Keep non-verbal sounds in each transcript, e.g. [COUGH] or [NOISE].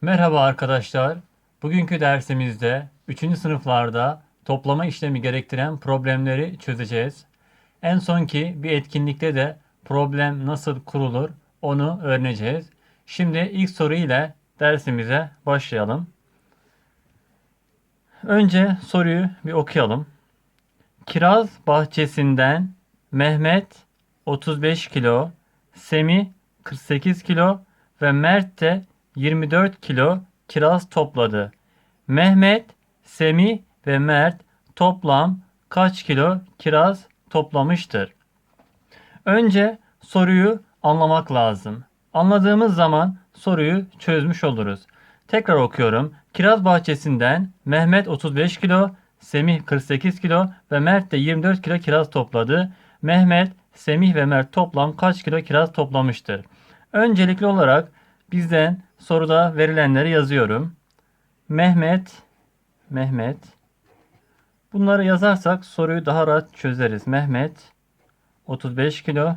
Merhaba arkadaşlar. Bugünkü dersimizde 3. sınıflarda toplama işlemi gerektiren problemleri çözeceğiz. En sonki bir etkinlikte de problem nasıl kurulur onu öğreneceğiz. Şimdi ilk soru ile dersimize başlayalım. Önce soruyu bir okuyalım. Kiraz bahçesinden Mehmet 35 kilo, Semih 48 kilo ve Mert de 24 kilo kiraz topladı. Mehmet, Semih ve Mert toplam kaç kilo kiraz toplamıştır? Önce soruyu anlamak lazım. Anladığımız zaman soruyu çözmüş oluruz. Tekrar okuyorum. Kiraz bahçesinden Mehmet 35 kilo, Semih 48 kilo ve Mert de 24 kilo kiraz topladı. Mehmet, Semih ve Mert toplam kaç kilo kiraz toplamıştır? Öncelikli olarak bizden soruda verilenleri yazıyorum. Mehmet, Mehmet. Bunları yazarsak soruyu daha rahat çözeriz. Mehmet 35 kilo.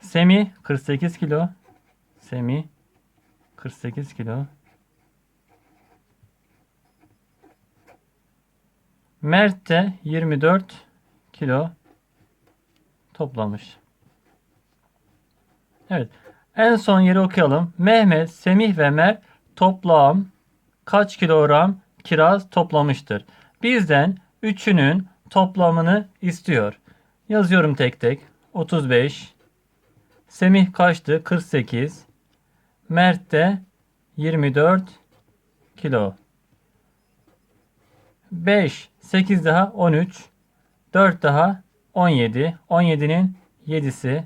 Semih 48 kilo. Semih 48 kilo. Mert de 24 kilo toplamış. Evet. En son yeri okuyalım. Mehmet, Semih ve Mert toplam kaç kilogram kiraz toplamıştır? Bizden üçünün toplamını istiyor. Yazıyorum tek tek. 35. Semih kaçtı? 48. Mert de 24 kilo. 5, 8 daha 13, 4 daha 17. 17'nin 7'si.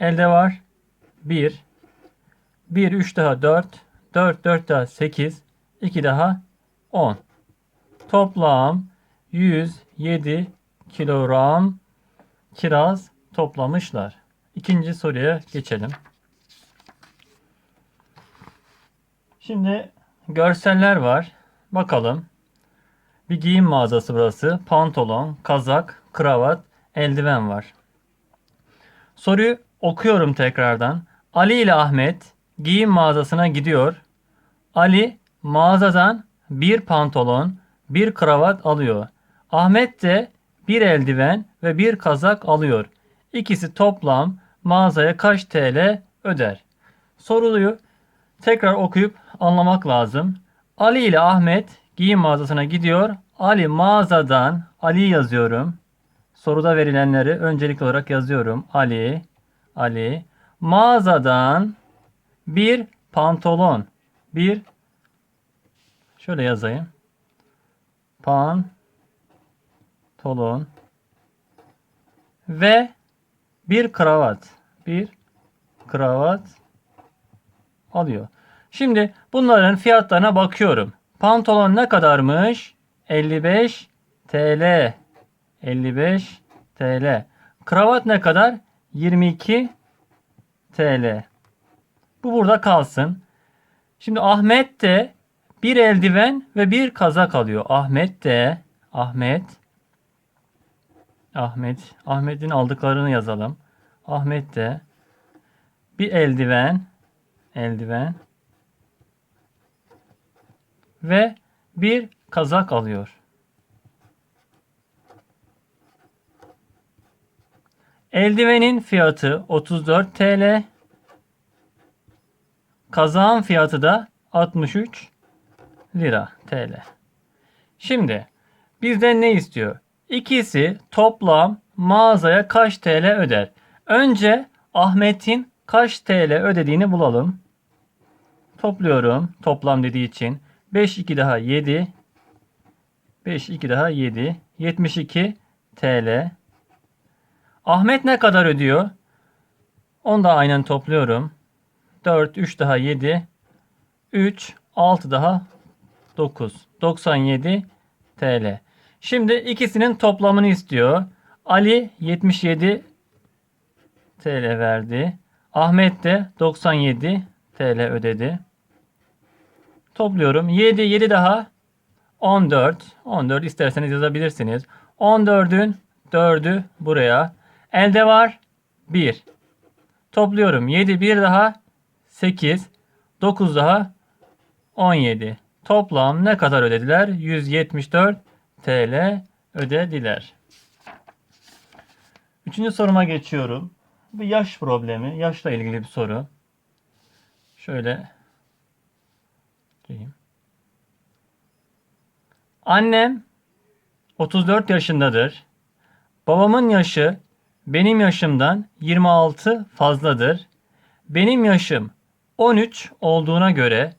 Elde var 1. 1, 3 daha 4. 4, 4 daha 8. 2 daha 10. Toplam 107 kilogram kiraz toplamışlar. İkinci soruya geçelim. Şimdi görseller var. Bakalım. Bir giyim mağazası burası. Pantolon, kazak, kravat, eldiven var. Soruyu okuyorum tekrardan. Ali ile Ahmet giyim mağazasına gidiyor. Ali mağazadan bir pantolon, bir kravat alıyor. Ahmet de bir eldiven ve bir kazak alıyor. İkisi toplam mağazaya kaç TL öder? Soruluyu tekrar okuyup anlamak lazım. Ali ile Ahmet giyim mağazasına gidiyor. Ali mağazadan Ali yazıyorum. Soruda verilenleri öncelikli olarak yazıyorum. Ali, Ali mağazadan bir pantolon, bir şöyle yazayım. Pantolon ve bir kravat, bir kravat alıyor. Şimdi bunların fiyatlarına bakıyorum. Pantolon ne kadarmış? 55 TL. 55 TL. Kravat ne kadar? 22 TL. Bu burada kalsın. Şimdi Ahmet de bir eldiven ve bir kazak alıyor. Ahmet de Ahmet Ahmet Ahmet'in aldıklarını yazalım. Ahmet de bir eldiven eldiven ve bir kazak alıyor. Eldivenin fiyatı 34 TL. Kazağın fiyatı da 63 lira TL. Şimdi bizden ne istiyor? İkisi toplam mağazaya kaç TL öder? Önce Ahmet'in kaç TL ödediğini bulalım. Topluyorum. Toplam dediği için. 5 2 daha 7. 5 2 daha 7. 72 TL. Ahmet ne kadar ödüyor? Onu da aynen topluyorum. 4 3 daha 7. 3 6 daha 9. 97 TL. Şimdi ikisinin toplamını istiyor. Ali 77 TL verdi. Ahmet de 97 TL ödedi. Topluyorum. 7, 7 daha 14. 14 isterseniz yazabilirsiniz. 14'ün 4'ü buraya. Elde var 1. Topluyorum. 7 bir daha 8. 9 daha 17. Toplam ne kadar ödediler? 174 TL ödediler. Üçüncü soruma geçiyorum. Bir yaş problemi. Yaşla ilgili bir soru. Şöyle diyeyim. Annem 34 yaşındadır. Babamın yaşı benim yaşımdan 26 fazladır. Benim yaşım 13 olduğuna göre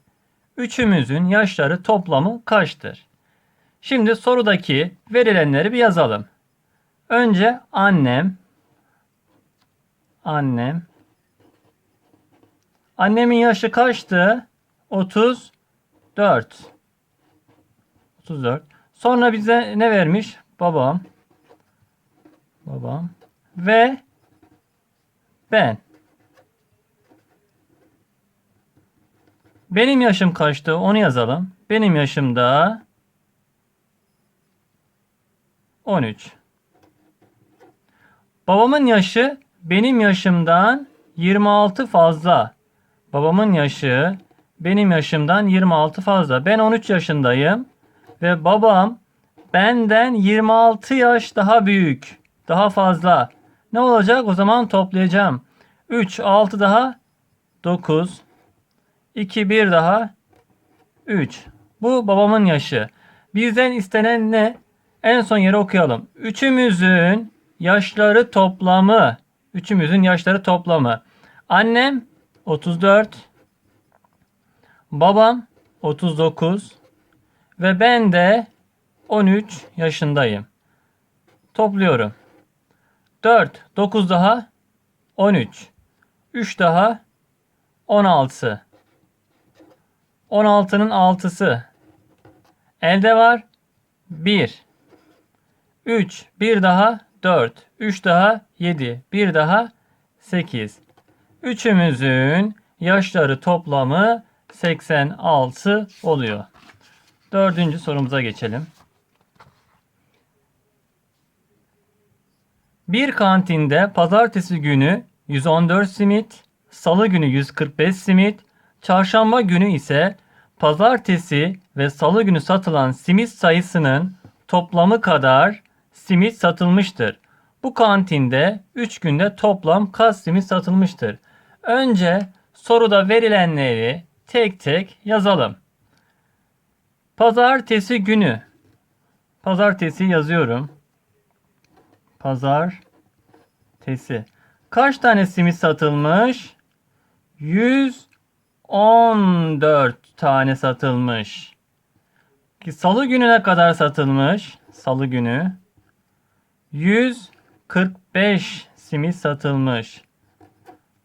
üçümüzün yaşları toplamı kaçtır? Şimdi sorudaki verilenleri bir yazalım. Önce annem annem annemin yaşı kaçtı? 34 34 Sonra bize ne vermiş? Babam babam ve ben. Benim yaşım kaçtı? Onu yazalım. Benim yaşım da 13. Babamın yaşı benim yaşımdan 26 fazla. Babamın yaşı benim yaşımdan 26 fazla. Ben 13 yaşındayım ve babam benden 26 yaş daha büyük, daha fazla. Ne olacak? O zaman toplayacağım. 3, 6 daha 9. 2, 1 daha 3. Bu babamın yaşı. Bizden istenen ne? En son yeri okuyalım. Üçümüzün yaşları toplamı. Üçümüzün yaşları toplamı. Annem 34. Babam 39. Ve ben de 13 yaşındayım. Topluyorum. 4, 9 daha 13. 3 daha 16. 16'nın 6'sı. Elde var 1. 3, 1 daha 4, 3 daha 7, 1 daha 8. Üçümüzün yaşları toplamı 86 oluyor. Dördüncü sorumuza geçelim. Bir kantinde pazartesi günü 114 simit, salı günü 145 simit, çarşamba günü ise pazartesi ve salı günü satılan simit sayısının toplamı kadar simit satılmıştır. Bu kantinde 3 günde toplam kaç simit satılmıştır? Önce soruda verilenleri tek tek yazalım. Pazartesi günü. Pazartesi yazıyorum. Pazartesi. Kaç tane simit satılmış? 114 tane satılmış. Ki Salı gününe kadar satılmış. Salı günü. 145 simit satılmış.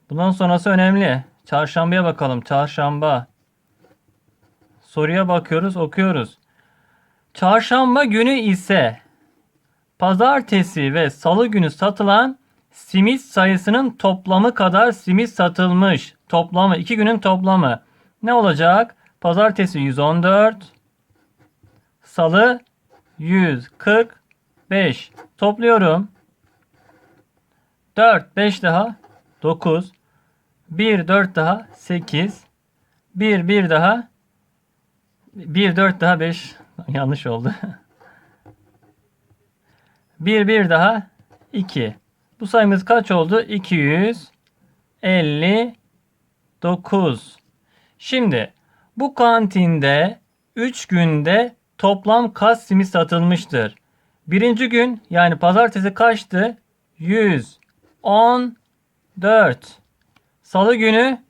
Bundan sonrası önemli. Çarşambaya bakalım. Çarşamba. Soruya bakıyoruz, okuyoruz. Çarşamba günü ise pazartesi ve salı günü satılan simit sayısının toplamı kadar simit satılmış. Toplamı, iki günün toplamı. Ne olacak? Pazartesi 114, salı 145. Topluyorum. 4, 5 daha 9, 1, 4 daha 8, 1, 1 daha 1, 4 daha 5. [LAUGHS] Yanlış oldu. [LAUGHS] 1, 1 daha 2. Bu sayımız kaç oldu? 259. Şimdi bu kantinde 3 günde toplam kaç simit satılmıştır? Birinci gün yani pazartesi kaçtı? 114. Salı günü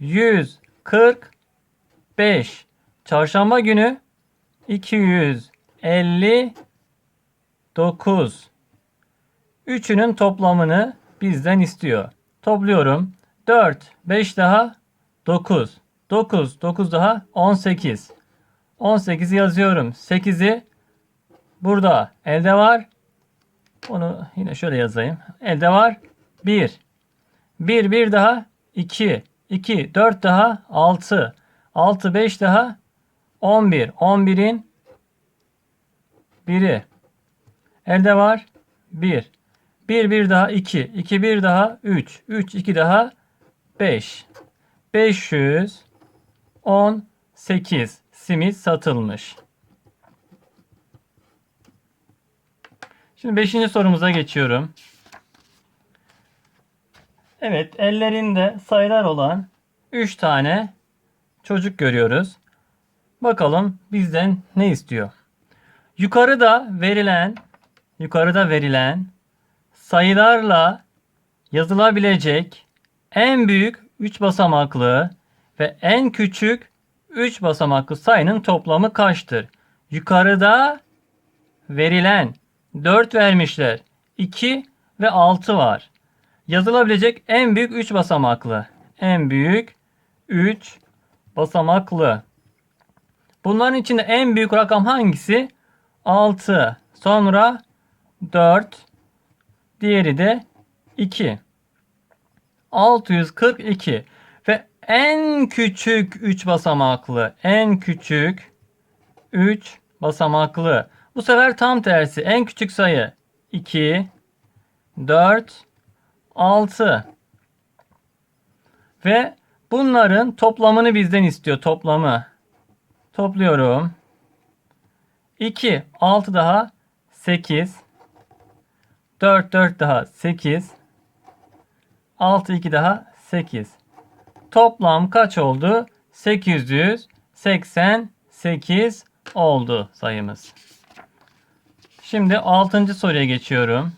145. Çarşamba günü 259. Üçünün toplamını bizden istiyor. Topluyorum. 4, 5 daha 9. 9, 9 daha 18. 18'i yazıyorum. 8'i burada elde var. Onu yine şöyle yazayım. Elde var 1. 1, 1 daha 2. 2, 4 daha 6. 6, 5 daha 11. 11'in biri. Elde var 1. 1 1 daha 2. 2 1 daha 3. 3 2 daha 5. 518 simit satılmış. Şimdi 5. sorumuza geçiyorum. Evet, ellerinde sayılar olan 3 tane çocuk görüyoruz. Bakalım bizden ne istiyor? Yukarıda verilen yukarıda verilen sayılarla yazılabilecek en büyük 3 basamaklı ve en küçük 3 basamaklı sayının toplamı kaçtır? Yukarıda verilen 4 vermişler. 2 ve 6 var. Yazılabilecek en büyük 3 basamaklı. En büyük 3 basamaklı. Bunların içinde en büyük rakam hangisi? 6. Sonra 4. Diğeri de 2. 642 ve en küçük 3 basamaklı, en küçük 3 basamaklı. Bu sefer tam tersi. En küçük sayı 2 4 6 ve bunların toplamını bizden istiyor. Toplamı. Topluyorum. 2 6 daha 8 4 4 daha 8 6 2 daha 8 Toplam kaç oldu? 888 oldu sayımız. Şimdi 6. soruya geçiyorum.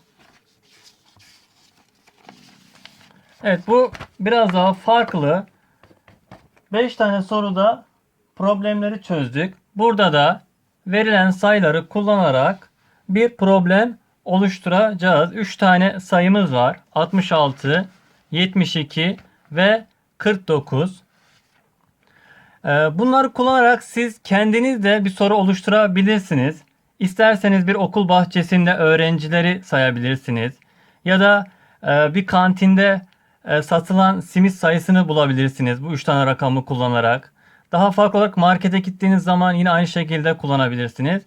Evet bu biraz daha farklı. 5 tane soruda problemleri çözdük. Burada da verilen sayıları kullanarak bir problem oluşturacağız. 3 tane sayımız var. 66, 72 ve 49. Ee, Bunları kullanarak siz kendiniz de bir soru oluşturabilirsiniz. İsterseniz bir okul bahçesinde öğrencileri sayabilirsiniz. Ya da e, bir kantinde e, satılan simit sayısını bulabilirsiniz bu üç tane rakamı kullanarak. Daha farklı olarak markete gittiğiniz zaman yine aynı şekilde kullanabilirsiniz.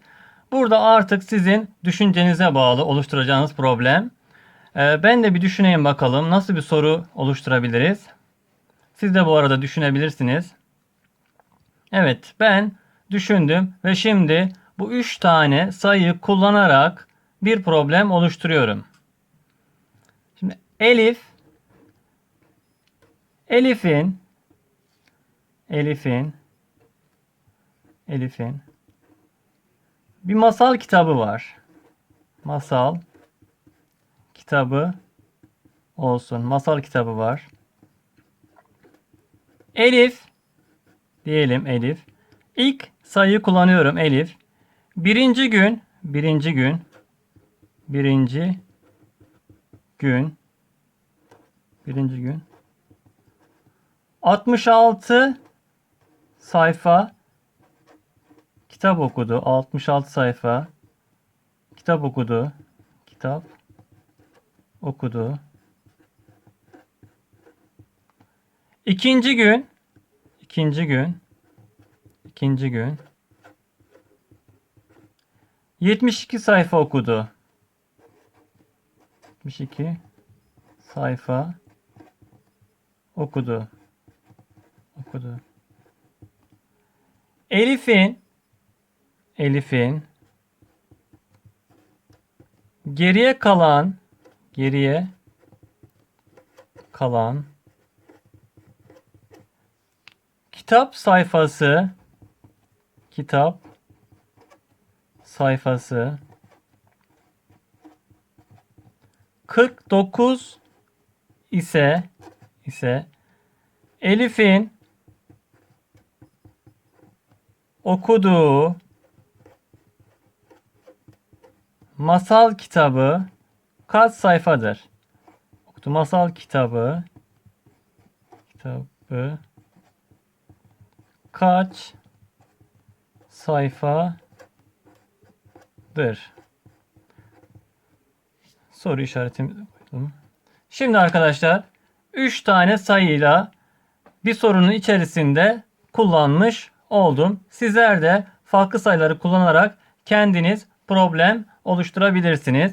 Burada artık sizin düşüncenize bağlı oluşturacağınız problem. E, Ben de bir düşüneyim bakalım nasıl bir soru oluşturabiliriz. Siz de bu arada düşünebilirsiniz. Evet ben düşündüm ve şimdi bu üç tane sayıyı kullanarak bir problem oluşturuyorum. Şimdi Elif Elif'in Elif'in Elif'in bir masal kitabı var. Masal kitabı olsun. Masal kitabı var. Elif diyelim Elif. İlk sayıyı kullanıyorum Elif. Birinci gün, birinci gün, birinci gün, birinci gün. 66 sayfa kitap okudu. 66 sayfa kitap okudu. Kitap okudu. İkinci gün, ikinci gün, ikinci gün 72 sayfa okudu. 72 sayfa okudu. Okudu. Elif'in Elif'in. Geriye kalan geriye kalan kitap sayfası kitap sayfası 49 ise ise Elif'in okuduğu masal kitabı kaç sayfadır? Okuduğu masal kitabı kitabı kaç sayfadır? Soru işaretimi koydum. Şimdi arkadaşlar 3 tane sayıyla bir sorunun içerisinde kullanmış oldum. Sizler de farklı sayıları kullanarak kendiniz problem oluşturabilirsiniz.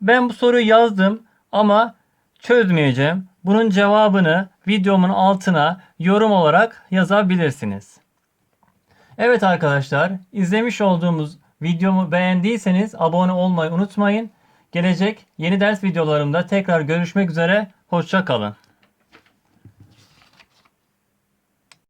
Ben bu soruyu yazdım ama çözmeyeceğim. Bunun cevabını videomun altına yorum olarak yazabilirsiniz. Evet arkadaşlar, izlemiş olduğumuz videomu beğendiyseniz abone olmayı unutmayın. Gelecek yeni ders videolarımda tekrar görüşmek üzere. Hoşça kalın.